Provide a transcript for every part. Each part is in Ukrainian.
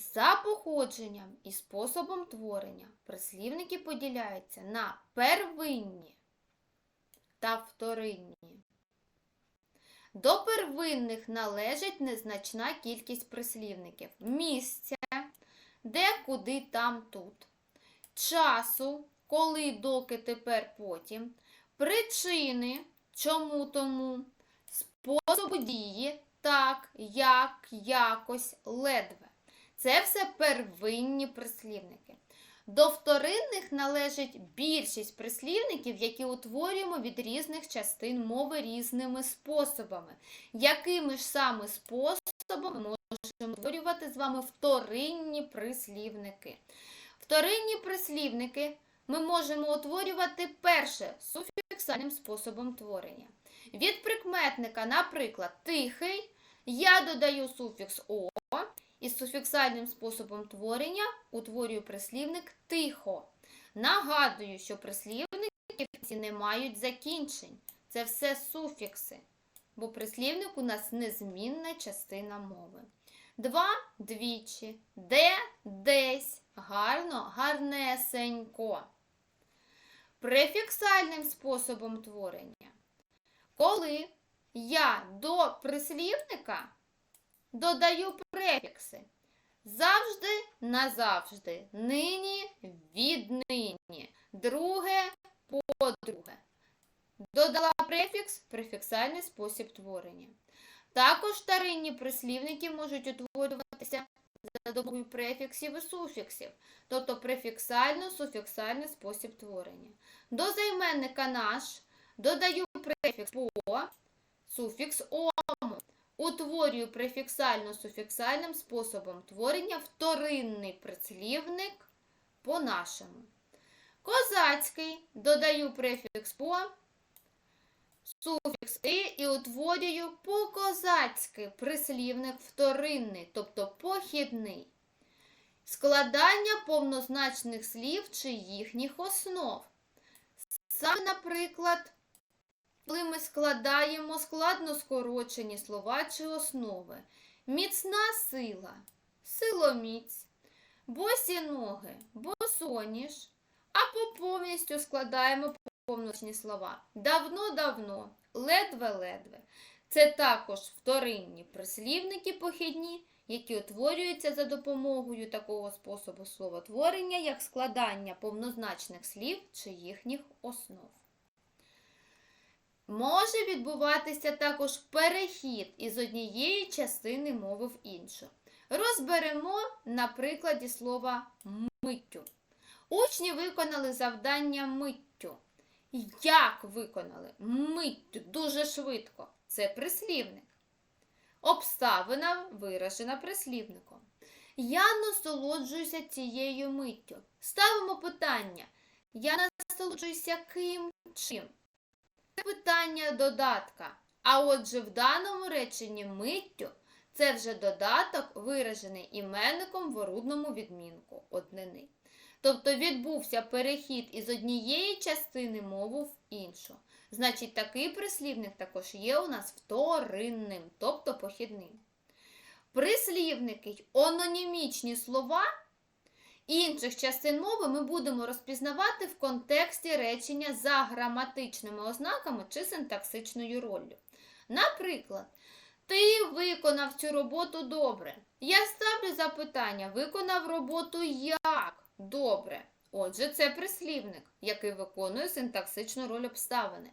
За походженням і способом творення прислівники поділяються на первинні та вторинні. До первинних належить незначна кількість прислівників місця, де, куди, там, тут, часу, коли, доки, тепер, потім, причини, чому, тому, способу дії, так, як, якось, ледве. Це все первинні прислівники. До вторинних належить більшість прислівників, які утворюємо від різних частин мови різними способами. Якими ж саме способами ми можемо утворювати з вами вторинні прислівники? Вторинні прислівники ми можемо утворювати перше суфіксальним способом творення. Від прикметника, наприклад, тихий, я додаю суфікс о. І суфіксальним способом творення утворюю прислівник тихо. Нагадую, що прислівники не мають закінчень. Це все суфікси, бо прислівник у нас незмінна частина мови. Два двічі, де десь, гарно, гарнесенько. Префіксальним способом творення. Коли я до прислівника додаю префікси. Завжди назавжди, нині віднині, друге подруге. Додала префікс префіксальний спосіб творення. Також старинні прислівники можуть утворюватися за допомогою префіксів і суфіксів, тобто префіксально-суфіксальний спосіб творення. До займенника наш додаю префікс по, суфікс ому. Утворюю префіксально-суфіксальним способом творення вторинний прислівник по-нашому. Козацький додаю префікс по, суфікс і і утворюю по-козацьки прислівник вторинний, тобто похідний. Складання повнозначних слів чи їхніх основ. Саме, наприклад, коли ми складаємо складно скорочені слова чи основи. Міцна сила, силоміць, босі ноги, босоніж, або повністю складаємо повночні слова. Давно-давно, ледве-ледве. Це також вторинні прислівники похідні, які утворюються за допомогою такого способу словотворення, як складання повнозначних слів чи їхніх основ. Може відбуватися також перехід із однієї частини мови в іншу. Розберемо на прикладі слова миттю. Учні виконали завдання миттю. Як виконали? Миттю дуже швидко. Це прислівник. Обставина виражена прислівником. Я насолоджуюся цією миттю. Ставимо питання. Я насолоджуюся ким чим? Це питання додатка. А отже, в даному реченні миттю це вже додаток, виражений іменником в орудному відмінку однини. Тобто відбувся перехід із однієї частини мови в іншу. Значить, такий прислівник також є у нас вторинним, тобто похідним. Прислівники й ононімічні слова інших частин мови ми будемо розпізнавати в контексті речення за граматичними ознаками чи синтаксичною роллю. Наприклад, ти виконав цю роботу добре. Я ставлю запитання, виконав роботу як добре. Отже, це прислівник, який виконує синтаксичну роль обставини.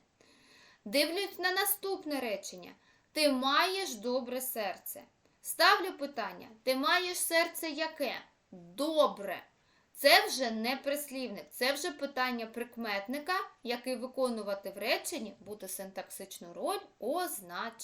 Дивлюсь на наступне речення. Ти маєш добре серце. Ставлю питання: ти маєш серце яке? Добре. Це вже не прислівник, це вже питання прикметника, який виконувати в реченні буде синтаксичну роль означення.